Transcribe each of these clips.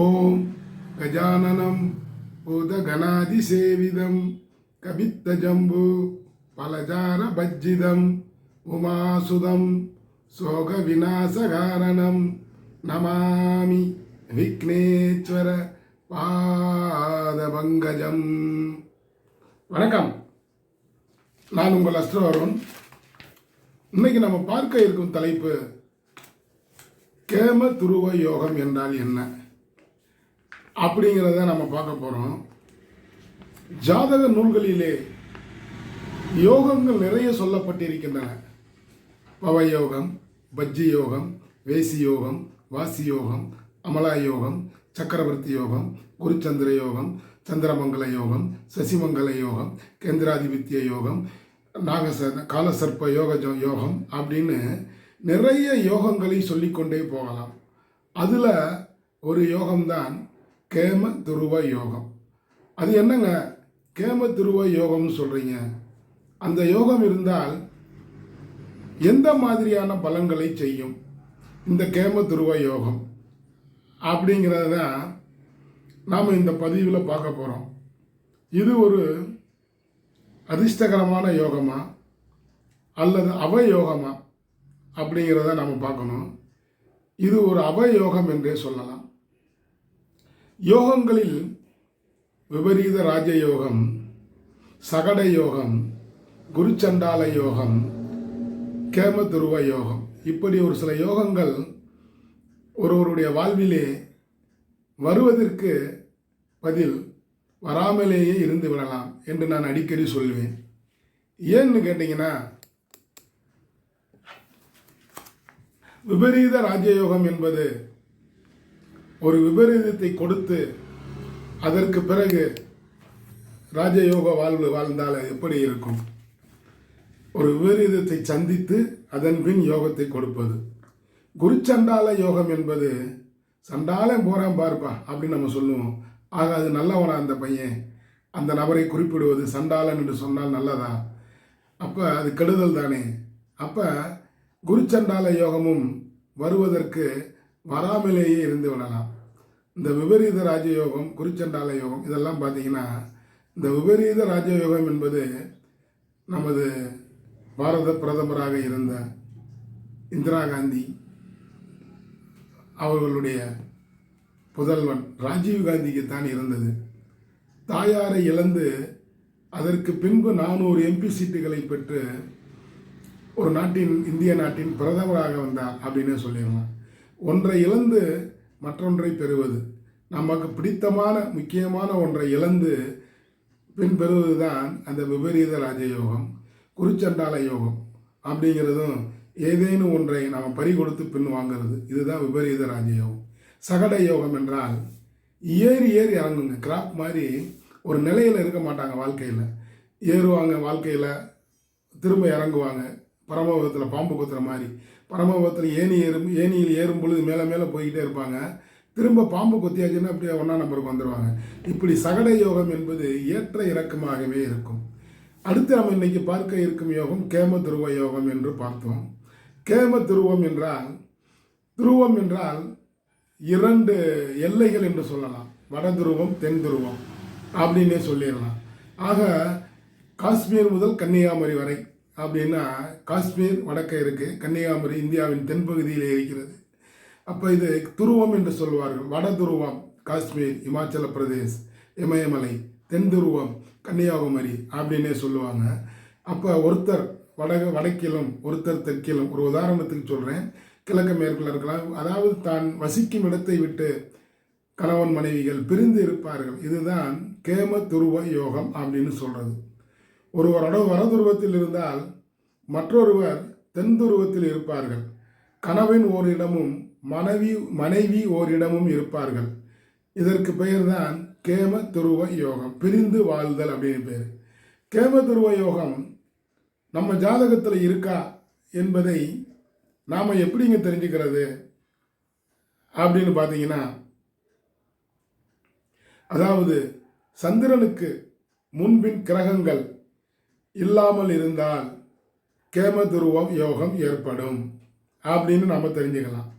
ஓம் கஜானனம் பூதகணாதிசேவிதம் கபித்தஜம்பு பலஜார பஜ்ஜிதம் உமாசுதம் சோக விநாசகாரணம் நமாமி விக்னேஸ்வர பாதபங்கஜம் வணக்கம். நான் உங்கள் அஸ்திரவருண் இன்னைக்கு நம்ம பார்க்க இருக்கும் தலைப்பு கேம துருவ யோகம் என்றால் என்ன? அப்படிங்கிறத நம்ம பார்க்க போகிறோம் ஜாதக நூல்களிலே யோகங்கள் நிறைய சொல்லப்பட்டிருக்கின்றன. பவ யோகம் பஜ்ஜி யோகம் வேசி யோகம் வாசி யோகம் அமலா யோகம் சக்கரவர்த்தி யோகம் குருச்சந்திர யோகம் சந்திரமங்கல யோகம் சசிமங்கல யோகம் கேந்திராதிபத்திய யோகம் நாகச காலசர்ப்ப யோக ஜோ- யோகம் அப்படின்னு நிறைய யோகங்களை சொல்லிக்கொண்டே போகலாம். அதில் ஒரு யோகம்தான் கேம துருவ யோகம். அது என்னங்க? கேம துருவ யோகம்னு சொல்கிறீங்க அந்த யோகம் இருந்தால் எந்த மாதிரியான பலன்களை செய்யும்? இந்த கேம துருவ யோகம். அப்படிங்கிறத தான் நாம் இந்த பதிவில் பார்க்க போகிறோம் இது ஒரு அதிர்ஷ்டகரமான யோகமா? அல்லது அவயோகமா அப்படிங்கிறத நம்ம பார்க்கணும். இது ஒரு அவயோகம் என்றே சொல்லலாம். யோகங்களில் விபரீத ராஜயோகம் சகட யோகம் குருச்சண்டால யோகம் கேமதுருவ யோகம். இப்படி ஒரு சில யோகங்கள் ஒருவருடைய வாழ்விலே வருவதற்கு பதில் வராமலேயே இருந்து விடலாம் என்று நான் அடிக்கடி சொல்வேன். ஏன்னு கேட்டிங்கன்னா விபரீத ராஜயோகம் என்பது ஒரு விபரீதத்தை கொடுத்து அதற்கு பிறகு ராஜயோக வாழ்வு வாழ்ந்தால் எப்படி இருக்கும்? ஒரு விபரீதத்தை சந்தித்து அதன் பின் யோகத்தை கொடுப்பது. குரு சண்டால யோகம் என்பது சண்டாலம் போகிறான் பாருப்பா அப்படின்னு நம்ம சொல்லுவோம். ஆக அது நல்லவனா அந்த பையன்? அந்த நபரை குறிப்பிடுவது சண்டாளன் என்று சொன்னால் நல்லதா? அப்போ அது கெடுதல் தானே? அப்போ குருச்சண்டால யோகமும் வருவதற்கு வராமலேயே இருந்து விடலாம். இந்த விபரீத ராஜயோகம் குறிச்சண்டால யோகம் இதெல்லாம் பார்த்தீங்கன்னா இந்த விபரீத ராஜயோகம் என்பது நமது பாரத பிரதமராக இருந்த இந்திரா காந்தி அவர்களுடைய புதல்வன் ராஜீவ் காந்திக்கு தான் இருந்தது. தாயாரை இழந்து அதற்கு பின்பு நானூறு எம்பி சீட்டுகளை பெற்று ஒரு நாட்டின் இந்திய நாட்டின் பிரதமராக வந்தார் அப்படின்னு சொல்லிடலாம். ஒன்றை இழந்து மற்றொன்றை பெறுவது. நமக்கு பிடித்தமான முக்கியமான ஒன்றை இழந்து பின் பெறுவது தான் அந்த விபரீத ராஜயோகம் குருச்சண்டால யோகம் அப்படிங்கிறதும் ஏதேனும் ஒன்றை நாம் பறி கொடுத்து பின் வாங்குறது. இதுதான் விபரீத ராஜயோகம். சகட யோகம் என்றால் ஏறி ஏறி இறங்குங்க. கிராப் மாதிரி ஒரு நிலையில் இருக்க மாட்டாங்க வாழ்க்கையில். ஏறுவாங்க வாழ்க்கையில் திரும்ப இறங்குவாங்க. பரமபதத்தில் பாம்பு குத்துற மாதிரி. பரமபதத்தில் ஏணி ஏறும் ஏணியில் ஏறும் பொழுது மேலே மேலே போய்கிட்டே இருப்பாங்க. திரும்ப பாம்பு கொத்தியாச்சுன்னா அப்படியே ஒன்றா நம்பருக்கு வந்துடுவாங்க இப்படி சகட யோகம் என்பது ஏற்ற இறக்கமாகவே இருக்கும். அடுத்து நம்ம இன்னைக்கு பார்க்க இருக்கும் யோகம் கேம துருவ யோகம் என்று பார்த்தோம். கேம துருவம் என்றால் துருவம் என்றால் இரண்டு எல்லைகள் என்று சொல்லலாம். வட துருவம் தென் துருவம் அப்படின்னே சொல்லிடலாம். ஆக காஷ்மீர் முதல் கன்னியாகுமரி வரை அப்படின்னா காஷ்மீர் வடக்கே இருக்கு கன்னியாகுமரி இந்தியாவின் தென்பகுதியிலே இருக்கிறது. அப்போ இது துருவம் என்று சொல்வார்கள். வட துருவம் காஷ்மீர் இமாச்சல பிரதேஷ் இமயமலை தென் துருவம் கன்னியாகுமரி அப்படின்னே சொல்லுவாங்க. அப்போ ஒருத்தர் வட வடக்கிலும் ஒருத்தர் தெற்கிலும் ஒரு உதாரணத்துக்கு சொல்கிறேன் கிழக்கு மேற்குல இருக்கலாம். அதாவது தான் வசிக்கும் இடத்தை விட்டு கணவன் மனைவிகள் பிரிந்து இருப்பார்கள். இதுதான் கேம துருவ யோகம் அப்படின்னு சொல்கிறது ஒருவரோட வடதுருவத்தில் இருந்தால் மற்றொருவர் தென் துருவத்தில் இருப்பார்கள். கணவன் ஓரிடமும் மனைவி மனைவி ஓரிடமும் இருப்பார்கள். இதற்கு பெயர்தான் கேம துருவ யோகம். பிரிந்து வாழ்தல் அப்படின்னு பேர். கேம துருவ யோகம் நம்ம ஜாதகத்தில் இருக்கா என்பதை நாம் எப்படிங்க தெரிஞ்சுக்கிறது? அப்படின்னு பார்த்தீங்கன்னா அதாவது சந்திரனுக்கு முன்பின் கிரகங்கள் இல்லாமல் இருந்தால் கேமதுருவம் யோகம் ஏற்படும் அப்படின்னு நம்ம தெரிஞ்சுக்கலாம்.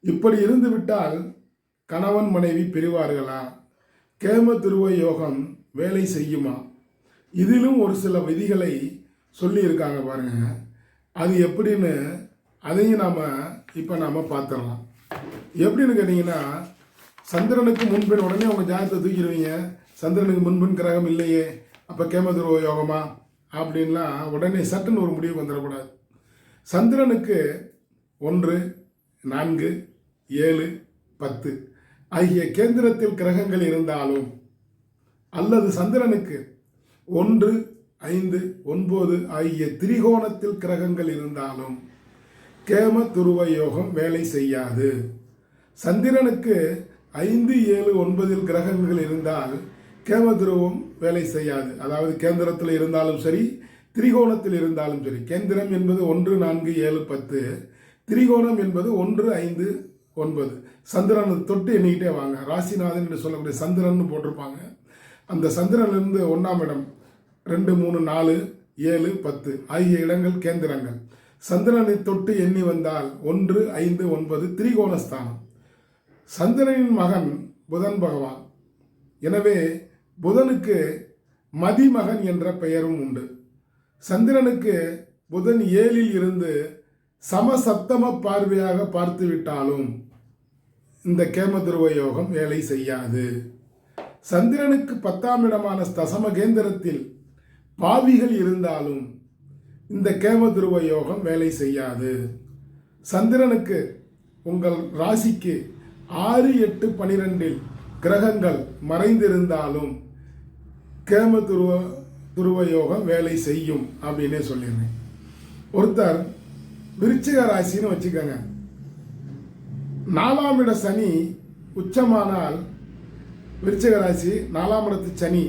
இப்படி இருந்து விட்டால் கணவன் மனைவி பிரிவார்களா? கேம துருவ யோகம் வேலை செய்யுமா? இதிலும் ஒரு சில விதிகளை சொல்லியிருக்காங்க பாருங்க. அது எப்படின்னு அதையும் நாம் இப்போ நாம் பார்த்துடலாம். எப்படின்னு கேட்டிங்கன்னா சந்திரனுக்கு முன்பின் உடனே உங்கள் ஜாதகத்தை தூக்கிடுவீங்க. சந்திரனுக்கு முன்பின் கிரகம் இல்லையே. அப்போ கேமதுருவ யோகமாக அப்படின்லாம் உடனே சட்டுன்னு ஒரு முடிவுக்கு வந்துடக்கூடாது. சந்திரனுக்கு ஒன்று நான்கு ஏழு பத்து. ஆகிய கேந்திரத்தில் கிரகங்கள் இருந்தாலும் அல்லது சந்திரனுக்கு ஒன்று ஐந்து ஒன்பது ஆகிய திரிகோணத்தில் கிரகங்கள் இருந்தாலும் கேம துருவ யோகம் வேலை செய்யாது. சந்திரனுக்கு ஐந்து ஏழு ஒன்பதில் கிரகங்கள் இருந்தால் கேம துருவம் வேலை செய்யாது. அதாவது கேந்திரத்தில் இருந்தாலும் சரி திரிகோணத்தில் இருந்தாலும் சரி. கேந்திரம் என்பது ஒன்று நான்கு ஏழு பத்து. திரிகோணம் என்பது ஒன்று ஐந்து ஒன்பது. சந்திரனை தொட்டு எண்ணிக்கிட்டே வாங்க. ராசிநாதன் என்று சொல்லக்கூடிய சந்திரன் போட்டிருப்பாங்க. அந்த சந்திரன்லேருந்து ஒன்றாம் இடம் ரெண்டு மூணு நாலு ஏழு பத்து ஆகிய இடங்கள் கேந்திரங்கள். சந்திரனை தொட்டு எண்ணி வந்தால் ஒன்று ஐந்து ஒன்பது திரிகோணஸ்தானம். சந்திரனின் மகன் புதன் பகவான். எனவே புதனுக்கு மதிமகன் என்ற பெயரும் உண்டு. சந்திரனுக்கு புதன் ஏழில் இருந்து சமசப்தம பார்வையாக பார்த்து விட்டாலும் இந்த கேமதுருவ யோகம் வேலை செய்யாது. சந்திரனுக்கு பத்தாம் இடமான தசம கேந்திரத்தில் பாவிகள் இருந்தாலும் இந்த கேமதுருவ யோகம் வேலை செய்யாது. சந்திரனுக்கு உங்கள் ராசிக்கு ஆறு எட்டு பனிரெண்டில் கிரகங்கள் மறைந்திருந்தாலும் கேம துருவ துருவ யோகம் வேலை செய்யும் அப்படின்னே சொல்லிடுறேன் ஒருத்தர் விருச்சிக ராசின்னு வச்சுக்கோங்க. நாலாம் இட சனி உச்சமானால் விருச்சிக ராசி நாலாம் இடத்து சனி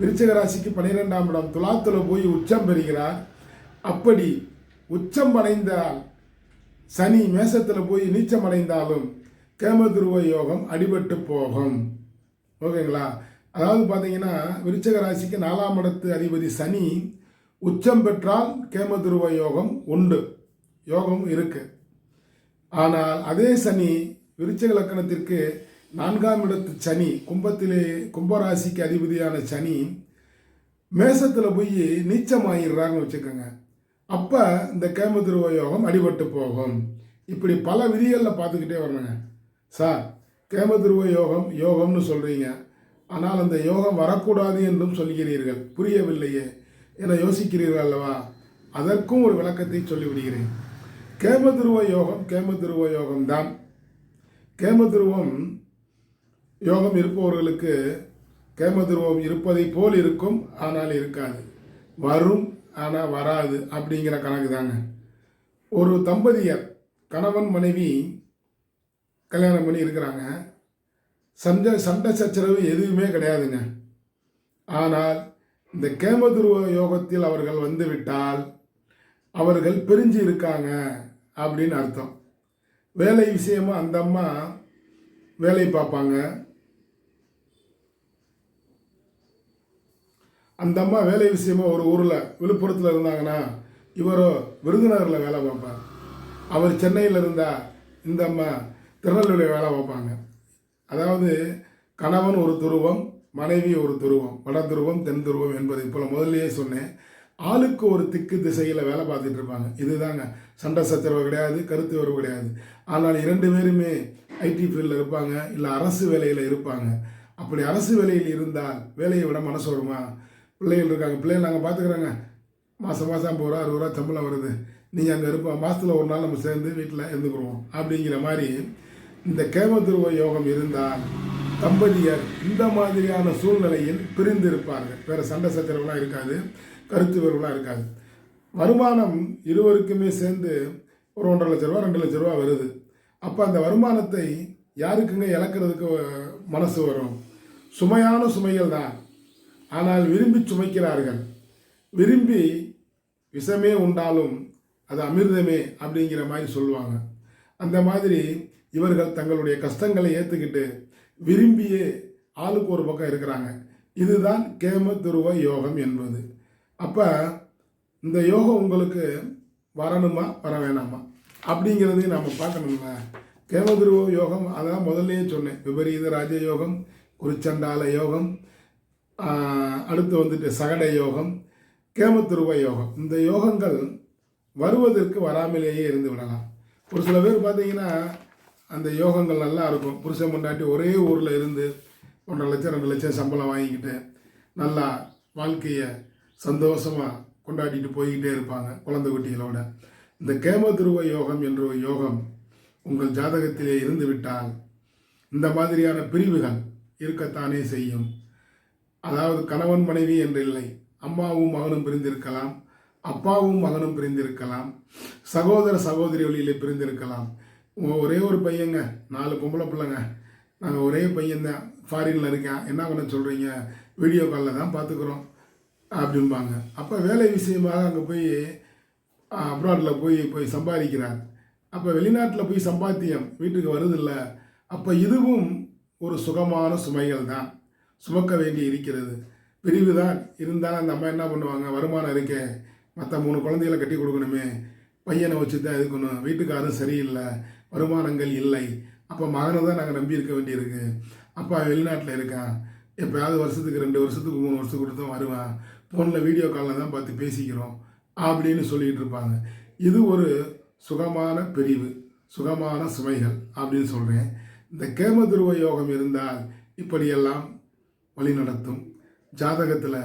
விருச்சிக ராசிக்கு பன்னிரெண்டாம் இடம் துலாத்தில் போய் உச்சம் பெறுகிறார். அப்படி உச்சம் அடைந்தால் சனி மேசத்தில் போய் நீச்சம் அடைந்தாலும் கேமதுருவ யோகம் அடிபட்டு போகும். ஓகேங்களா? அதாவது பார்த்தீங்கன்னா விருச்சக ராசிக்கு நாலாம் இடத்து அதிபதி சனி உச்சம் பெற்றால் கேமதுருவ யோகம் உண்டு. யோகம் இருக்கு. ஆனால் அதே சனி விருச்சக லக்கணத்திற்கு நான்காம் இடத்து சனி கும்பத்திலே கும்பராசிக்கு அதிபதியான சனி மேசத்தில் போய் நீச்சமாயிடுறான்னு வச்சுக்கோங்க. அப்போ இந்த கேமதுருவ யோகம் அடிபட்டு போகும். இப்படி பல விதிகளில் பார்த்துக்கிட்டே வரணுங்க. சார் கேமதுருவ யோகம் யோகம்னு சொல்கிறீங்க ஆனால் அந்த யோகம் வரக்கூடாது என்றும் சொல்கிறீர்கள். புரியவில்லையே. என யோசிக்கிறீர்கள் அல்லவா? அதற்கும் ஒரு விளக்கத்தை சொல்லிவிடுகிறேன். கேமதுருவ யோகம் கேமதுருவ யோகம்தான். கேமதுருவம் யோகம் இருப்பவர்களுக்கு கேமதுருவம் இருப்பதை போல் இருக்கும் ஆனால் இருக்காது. வரும் ஆனால் வராது அப்படிங்கிற கணக்கு தாங்க. ஒரு தம்பதியர் கணவன் மனைவி கல்யாணம் பண்ணி இருக்கிறாங்க. சண்டை சண்டை சச்சரவு எதுவுமே கிடையாதுங்க. ஆனால் இந்த கேமதுருவ யோகத்தில் அவர்கள் வந்துவிட்டால் அவர்கள் பிரிஞ்சு இருக்காங்க அப்படின்னு அர்த்தம். வேலை விஷயமா அந்த அம்மா வேலை பார்ப்பாங்க. அந்த அம்மா வேலை விஷயமா ஒரு ஊரில் விழுப்புரத்தில் இருந்தாங்கன்னா இவரோ விருதுநகரில் வேலை பார்ப்பார். அவர் சென்னையில் இருந்தால் இந்த அம்மா திருநெல்வேலியில் வேலை பார்ப்பாங்க. அதாவது கணவன் ஒரு துருவம் மனைவி ஒரு துருவம் வட துருவம் தென் துருவம் என்பதை போல் முதல்லயே சொன்னேன். ஆளுக்கு ஒரு திக்கு திசையில் வேலை பார்த்துட்டு இருப்பாங்க. இதுதாங்க. சண்டை சச்சரவு கிடையாது கருத்து வரவு கிடையாது. ஆனால் இரண்டு பேருமே ஐடி ஃபீல்டில் இருப்பாங்க இல்லை அரசு வேலையில் இருப்பாங்க. அப்படி அரசு வேலையில் இருந்தால் வேலையை விட மனசு வருமா? பிள்ளைகள் இருக்காங்க. பிள்ளைகள் நாங்கள் பார்த்துக்குறோங்க மாதம் மாதம் ஐம்பது ரூபா அறுபது ரூபா சம்பளம் வருது. நீங்கள் அங்கே இருப்போம். மாதத்தில் ஒரு நாள் நம்ம சேர்ந்து வீட்டில் இருந்துக்குருவோம். அப்படிங்கிற மாதிரி இந்த கேமதுருவ யோகம் இருந்தால் தம்பதியர் இந்த மாதிரியான சூழ்நிலையில் பிரிந்து இருப்பார்கள் வேறு சண்டை சச்சரவுலாம் இருக்காது கருத்து வேறுலாம் இருக்காது. வருமானம் இருவருக்குமே சேர்ந்து ஒரு ஒன்றரை லட்ச ரூபா ரெண்டு லட்ச ரூபா வருது. அப்போ அந்த வருமானத்தை யாருக்குங்க இழக்கிறதுக்கு மனசு வரும்? சுமையான சுமைகள் தான். ஆனால் விரும்பி சுமைக்கிறார்கள். விரும்பி விஷமே உண்டாலும் அது அமிர்தமே அப்படிங்கிற மாதிரி சொல்லுவாங்க. அந்த மாதிரி இவர்கள் தங்களுடைய கஷ்டங்களை ஏற்றுக்கிட்டு விரும்பியே ஆளுக்கு ஒரு பக்கம் இருக்கிறாங்க. இதுதான் கேம துருவ யோகம் என்பது. அப்போ இந்த யோகம் உங்களுக்கு வரணுமா வர வேணாமா அப்படிங்கிறதையும் நம்ம கேம கேமதுருவ யோகம் அதான் முதல்லையே சொன்னேன். விபரீத ராஜ யோகம் யோகம் அடுத்து வந்துட்டு சகட யோகம் கேமத்துருவ யோகம். இந்த யோகங்கள் வருவதற்கு வராமலேயே இருந்து விடலாம். ஒரு சில பேர் பார்த்தீங்கன்னா அந்த யோகங்கள் நல்லா இருக்கும். புருஷன் முன்னாட்டி ஒரே ஊரில் இருந்து ஒன்றரை லட்சம் ரெண்டு லட்சம் சம்பளம் வாங்கிக்கிட்டு நல்லா வாழ்க்கையை சந்தோஷமாக கொண்டாடிட்டு போய்கிட்டே இருப்பாங்க குழந்தை குட்டிகளோட. இந்த கேம துருவ யோகம் என்ற ஒரு யோகம் உங்கள் ஜாதகத்திலே இருந்து விட்டால் இந்த மாதிரியான பிரிவுகள் இருக்கத்தானே செய்யும். அதாவது கணவன் மனைவி என்று இல்லை அம்மாவும் மகனும் பிரிந்திருக்கலாம் அப்பாவும் மகனும் பிரிந்திருக்கலாம் சகோதர சகோதரி வழியிலே பிரிந்திருக்கலாம். ஒரே ஒரு பையங்க நாலு பொம்பளை பிள்ளைங்க. நாங்கள் ஒரே பையன்தான் ஃபாரினில் இருக்கேன். என்ன பண்ண சொல்கிறீங்க வீடியோ காலில் தான் பார்த்துக்குறோம் அப்படிம்பாங்க. அப்போ வேலை விஷயமாக அங்கே போய் அப்ராடில் போய் போய் சம்பாதிக்கிறார். அப்போ வெளிநாட்டில் போய் சம்பாத்தியம் வீட்டுக்கு வருதில்ல. அப்போ இதுவும் ஒரு சுகமான சுமைகள் தான். சுமக்க வேண்டி இருக்கிறது. பிரிவு தான். இருந்தாலும் அந்த அம்மா என்ன பண்ணுவாங்க? வருமானம் இருக்கே. மற்ற மூணு குழந்தைகளை கட்டி கொடுக்கணுமே. பையனை வச்சு தான் இருக்கணும். வீட்டுக்காரும் சரியில்லை. வருமானங்கள் இல்லை. அப்போ மகனை தான் நாங்கள் நம்பி இருக்க வேண்டியிருக்கு. அப்பா வெளிநாட்டில் இருக்கான். எப்போயாவது வருஷத்துக்கு ரெண்டு வருஷத்துக்கு மூணு வருஷத்துக்கு தான் வருவான். ஃபோனில் வீடியோ காலில் தான் பார்த்து பேசிக்கிறோம். அப்படின்னு சொல்லிகிட்டு இருப்பாங்க. இது ஒரு சுகமான பிரிவு சுகமான சுமைகள் அப்படின்னு சொல்கிறேன் இந்த கேம துருவ யோகம் இருந்தால் இப்படியெல்லாம் வழி நடத்தும். ஜாதகத்தில்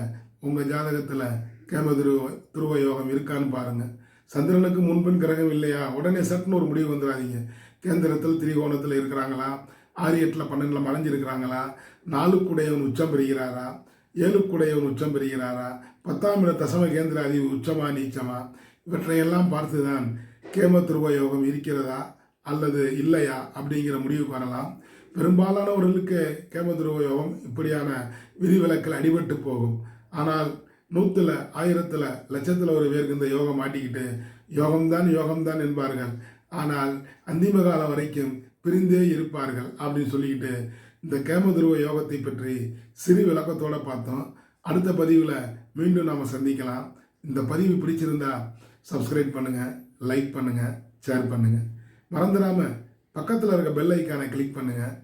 உங்கள் ஜாதகத்தில் கேம துருவ துருவ யோகம் இருக்கான்னு பாருங்கள் சந்திரனுக்கு முன்பின் கிரகம் இல்லையா? உடனே சட்டுன்னு ஒரு முடிவு வந்துடாதீங்க. கேந்திரத்தில் திரிகோணத்தில் இருக்கிறாங்களா? ஆறு எட்டில் பன்னெண்டில் மறைஞ்சிருக்கிறாங்களா நாலுக்குடையவன் உச்சம் பெறுகிறாரா? ஏழுக்குடையவன் உச்சம் பெறுகிறாரா? பத்தாம் இட தசம கேந்திர அறிவு உச்சமா நீச்சமா? இவற்றையெல்லாம் பார்த்துதான் கேமத்துருவ யோகம் இருக்கிறதா? அல்லது இல்லையா? அப்படிங்கிற முடிவுக்கு வரலாம் பெரும்பாலானவர்களுக்கு கேமதுருவ யோகம் இப்படியான விதிவிலக்கில் அடிபட்டு போகும். ஆனால் நூற்றுல ஆயிரத்தில் லட்சத்தில் ஒரு பேருக்கு இந்த யோகம் மாட்டிக்கிட்டு யோகம்தான் யோகம்தான் என்பார்கள். ஆனால் அந்திம காலம் வரைக்கும் பிரிந்தே இருப்பார்கள் அப்படின்னு சொல்லிக்கிட்டு இந்த கேமதுருவ யோகத்தை பற்றி சிறு விளக்கத்தோடு பார்த்தோம். அடுத்த பதிவில் மீண்டும் நாம் சந்திக்கலாம். இந்த பதிவு பிடிச்சிருந்தா சப்ஸ்கிரைப் பண்ணுங்கள் லைக் பண்ணுங்கள் ஷேர் பண்ணுங்கள் மறந்துடாமல் பக்கத்தில் இருக்க பெல் ஐக்கானை கிளிக் பண்ணுங்கள்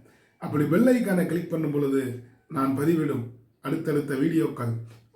அப்படி பெல் ஐக்கானை கிளிக் பண்ணும் பொழுது நான் பதிவிடும் அடுத்தடுத்த வீடியோக்கள்